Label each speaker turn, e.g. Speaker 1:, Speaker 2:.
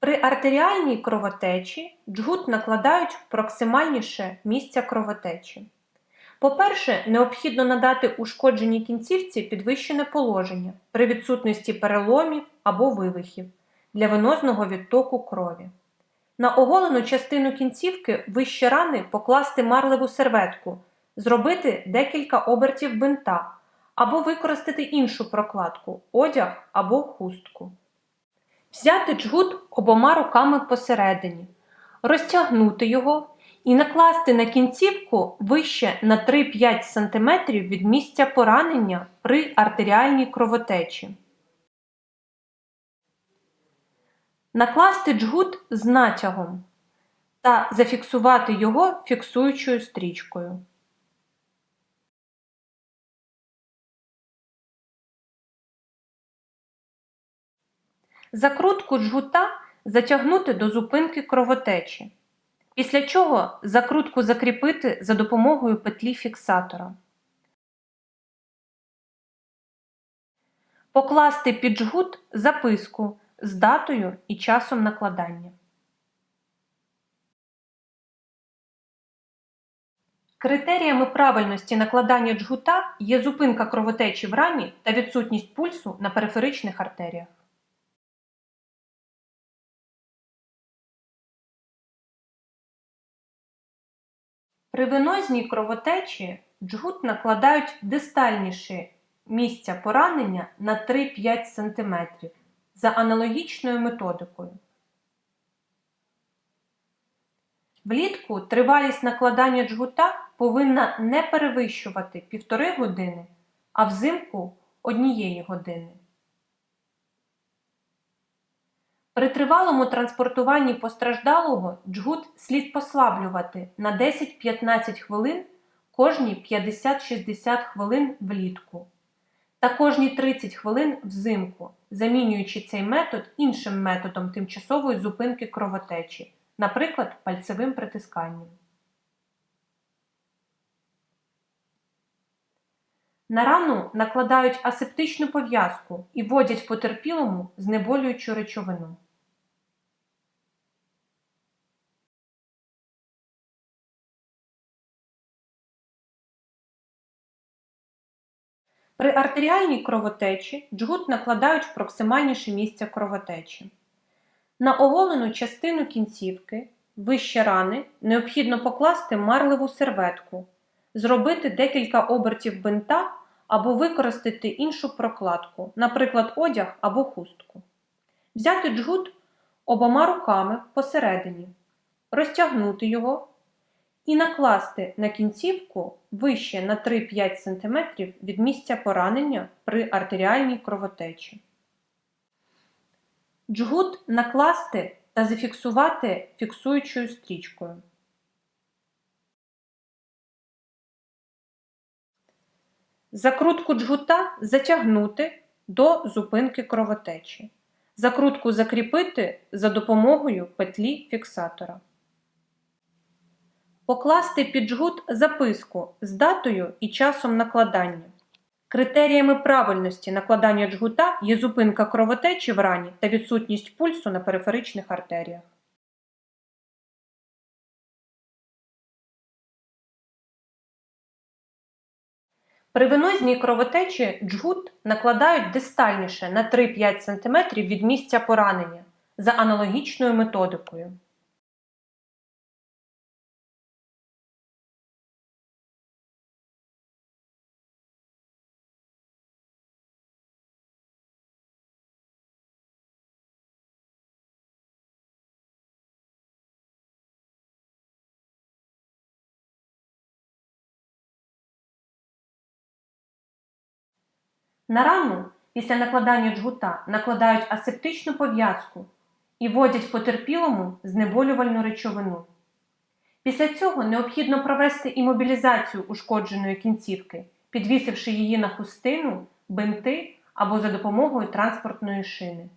Speaker 1: При артеріальній кровотечі джгут накладають проксимальніше місця кровотечі. По-перше, необхідно надати ушкодженій кінцівці підвищене положення при відсутності переломів або вивихів для венозного відтоку крові. На оголену частину кінцівки вище рани покласти марливу серветку, зробити декілька обертів бинта або використати іншу прокладку одяг або хустку. Взяти джгут обома руками посередині, розтягнути його і накласти на кінцівку вище на 3-5 см від місця поранення при артеріальній кровотечі. Накласти джгут з натягом та зафіксувати його фіксуючою стрічкою. Закрутку джгута затягнути до зупинки кровотечі, після чого закрутку закріпити за допомогою петлі фіксатора. Покласти під жгут записку з датою і часом накладання. Критеріями правильності накладання джгута є зупинка кровотечі в рані та відсутність пульсу на периферичних артеріях. При венозній кровотечі джгут накладають дистальніше місця поранення на 3-5 см за аналогічною методикою. Влітку тривалість накладання джгута повинна не перевищувати 1,5 години, а взимку однієї години. При тривалому транспортуванні постраждалого джгут слід послаблювати на 10-15 хвилин кожні 50-60 хвилин влітку та кожні 30 хвилин взимку, замінюючи цей метод іншим методом тимчасової зупинки кровотечі, наприклад, пальцевим притисканням. На рану накладають асептичну пов'язку і вводять потерпілому знеболюючу речовину. При артеріальній кровотечі джгут накладають в проксимальніше місце кровотечі. На оголену частину кінцівки, вище рани, необхідно покласти марливу серветку, зробити декілька обертів бинта або використати іншу прокладку, наприклад, одяг або хустку. Взяти джгут обома руками посередині, розтягнути його і накласти на кінцівку вище на 3-5 см від місця поранення при артеріальній кровотечі. Джгут накласти та зафіксувати фіксуючою стрічкою. Закрутку джгута затягнути до зупинки кровотечі. Закрутку закріпити за допомогою петлі фіксатора. Покласти під жгут записку з датою і часом накладання. Критеріями правильності накладання джгута є зупинка кровотечі в рані та відсутність пульсу на периферичних артеріях. При венозній кровотечі джгут накладають дистальніше на 3-5 см від місця поранення за аналогічною методикою. На рану після накладання джгута накладають асептичну пов'язку і вводять потерпілому знеболювальну речовину. Після цього необхідно провести імобілізацію ушкодженої кінцівки, підвісивши її на хустину, бинти або за допомогою транспортної шини.